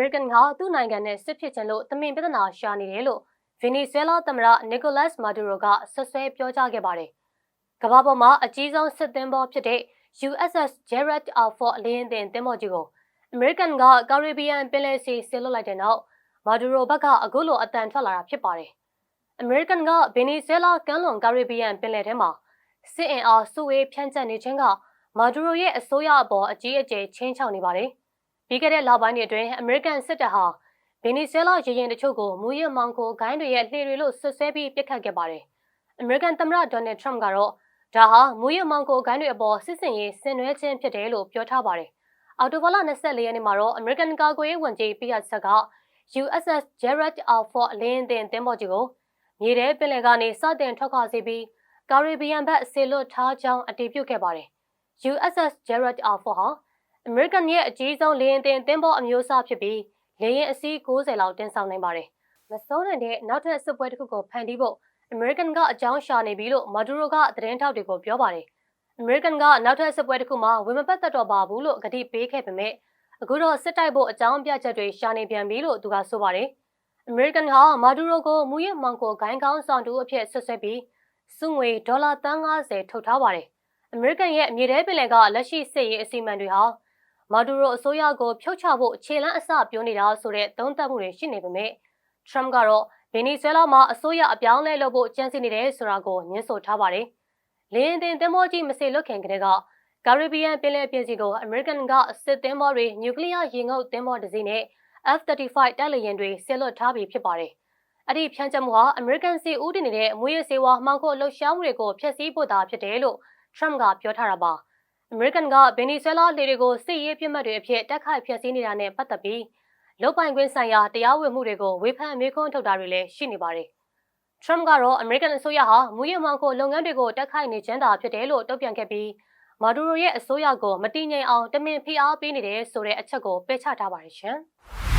မေရိကန်ကသူ့နိုင်ငံနဲ့စစ်ဖြစ်ချင်လို့တမင်ပြဿနာရှာနေတယ်လို့ဗင်နီဇွဲလားသမ္မတနီကိုလတ်မာဒူရိုကဆွဆွဲပြောကြားခဲ့ပါတယ်။ကမ္ဘာပေါ်မှာအကြီးဆုံးစစ်သင်္ဘောဖြစ်တဲ့ USS Gerald R. Ford အလင်းတင်သင်္ဘောကြီးကိုအမေရိကန်ကကာရစ်ဘီယန်ပင်လယ်စီဆင်းလွှတ်လိုက်တဲ့နောက်မာဒူရိုဘက်ကအခုလိုအတန်ထွက်လာတာဖြစ်ပါတယ်။အမေရိကန်ကဗင်နီဇွဲလားကမ်းလွန်ကာရစ်ဘီယန်ပင်လယ်ထဲမှာစစ်အင်အားစုဝေးဖြန့်ကျက်နေခြင်းကမာဒူရိုရဲ့အစိုးရအပေါ်အကြီးအကျယ်ချင်းချောက်နေပါတယ်။ ပြီးခဲ့တဲ့လပိုင်းတွေအတွင်းအမေရိကန်စစ်တပ်ဟာဗင်နီဇွဲလားရေရင်တချို့ကိုမူရမောင်ကိုဂိုင်းတွေရဲ့လှေတွေလို့ဆွဆွဲပြီးပစ်ခတ်ခဲ့ပါတယ်။အမေရိကန်သမ္မတဒေါ်နယ်ထရမ့်ကတော့ဒါဟာမူရမောင်ကိုဂိုင်းတွေအပေါ်စစ်စင်ရေးဆင်နွှဲခြင်းဖြစ်တယ်လို့ပြောထားပါတယ်။အော်တိုဘာလ24ရက်နေ့မှာတော့အမေရိကန်ကာကွယ်ရေးဝန်ကြီးပီယာဆက်က USS Gerald R. Ford အလင်းတင်သင်္ဘောကြီးကိုမြေထဲပင်လယ်ကနေစတင်ထွက်ခွာစေပြီးကာရစ်ဘီယန်ဘက်ဆေလွတ်ထားကြောင်းအတည်ပြုခဲ့ပါတယ်။ USS Gerald R. Ford ဟာ အမေရိကန်ရဲ့အကြီးဆုံးလေယာဉ်တင်သင်္ဘောအမျိုးအစားဖြစ်ပြီးလေယာဉ်အစီး90လောက်တင်ဆောင်နိုင်ပါတယ်။မစိုးနိုင်တဲ့နောက်ထပ်စစ်ပွဲတစ်ခုကိုဖန်တီးဖို့အမေရိကန်ကအကြောင်းရှာနေပြီလို့မာဒူရိုကသတင်းထောက်တွေကိုပြောပါတယ်။အမေရိကန်ကနောက်ထပ်စစ်ပွဲတစ်ခုမှဝင်မပတ်သက်တော့ပါဘူးလို့ကတိပေးခဲ့ပေမဲ့အခုတော့စစ်တိုက်ဖို့အကြောင်းပြချက်တွေရှာနေပြန်ပြီလို့သူကဆိုပါတယ်။အမေရိကန်ကမာဒူရိုကိုမူရမောင်ကိုဂိုင်းကောင်းဆောင်တူအဖြစ်ဆွဆွဲပြီးစုငွေဒေါ်လာ350ထုတ်ထားပါတယ်။အမေရိကန်ရဲ့အမြေထဲပင်လယ်ကလက်ရှိစစ်ရေးအစီအမံတွေဟာ မာဒူရိုအစိုးရကိုဖြုတ်ချဖို့ခြေလန်းအစပြောနေတာဆိုတဲ့သုံးသပ်မှုတွေရှိနေပေမဲ့ထရမ့်ကတော့ဗင်နီဇွဲလားမှာအစိုးရအပြောင်းလဲလုပ်ဖို့ကြံစည်နေတယ်ဆိုတာကိုညှင်းဆိုထားပါတယ်။လင်းတင်သင်္ဘောကြီးမစေလွတ်ခင်ကတည်းကကာရစ်ဘီယန်ပင်လယ်ပြင်စီကိုအမေရိကန်ကစစ်သင်္ဘောတွေနျူကလ িয়ার ရေငုပ်သင်္ဘောတစ်စီးနဲ့ F-35 တိုက်လေယာဉ်တွေဆစ်လွတ်ထားပြီးဖြစ်ပါတယ်။အဲ့ဒီဖြန့်ချက်မှုဟာအမေရိကန်စီဦးတည်နေတဲ့အမွေးရစေဝါမှောင်ခိုလှုပ်ရှားမှုတွေကိုဖျက်ဆီးဖို့သာဖြစ်တယ်လို့ထရမ့်ကပြောထားတာပါ။ အမေရိကန်ကဗင်နီဇွဲလားလေတွေကိုစစ်ရေးပြစ်မှတ်တွေအဖြစ်တက်ခိုက်ဖျက်ဆီးနေတာနဲ့ပတ်သက်ပြီးလုတ်ပိုင်ခွင့်ဆိုင်ရာတရားဝင်မှုတွေကိုဝေဖန်မေးခွန်းထုတ်တာတွေလည်းရှိနေပါတယ်။ Trump ကတော့အမေရိကန်အစိုးရဟာမူရမောင်ကိုလုပ်ငန်းတွေကိုတက်ခိုက်နေချမ်းသာဖြစ်တယ်လို့တုံ့ပြန်ခဲ့ပြီးမာဒူရိုရဲ့အစိုးရကိုမတည်ငြိမ်အောင်တမင်ဖိအားပေးနေတယ်ဆိုတဲ့အချက်ကိုပယ်ချထားပါတယ်ရှင်။